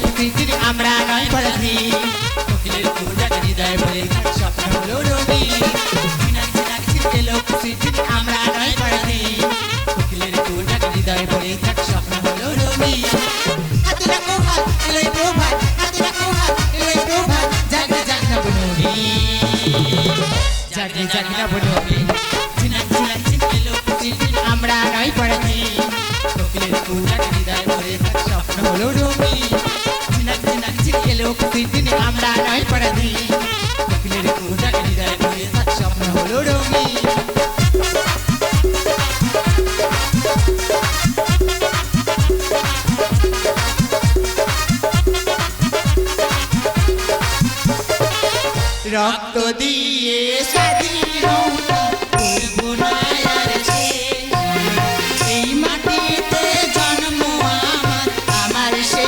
প্রকৃতির আমরা নয় পরাধী কোকিলের কুড়াক হৃদয় থাক স্বপ্ন হলো রবি। প্রকৃতির আমরা নয় পরাধী কোকিলের কুড়াক হৃদয় থাক স্বপ্ন হলো রবি। হাতে রাখো হাত এলোই প্রভাত। হাতে রাখো হাত এলোই প্রভাত। জাগরে জাগনা বনবি জাগরে রক্তি তিনি আমরা নয় পরাধী অগ্নির কুহটাকে হৃদয় করে তার স্বপ্ন হলো রঙি রক্ত দিয়ে স্বাধীন এই মাটিতে জন্ম আমার আমার সে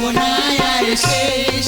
কোনায় শেষ।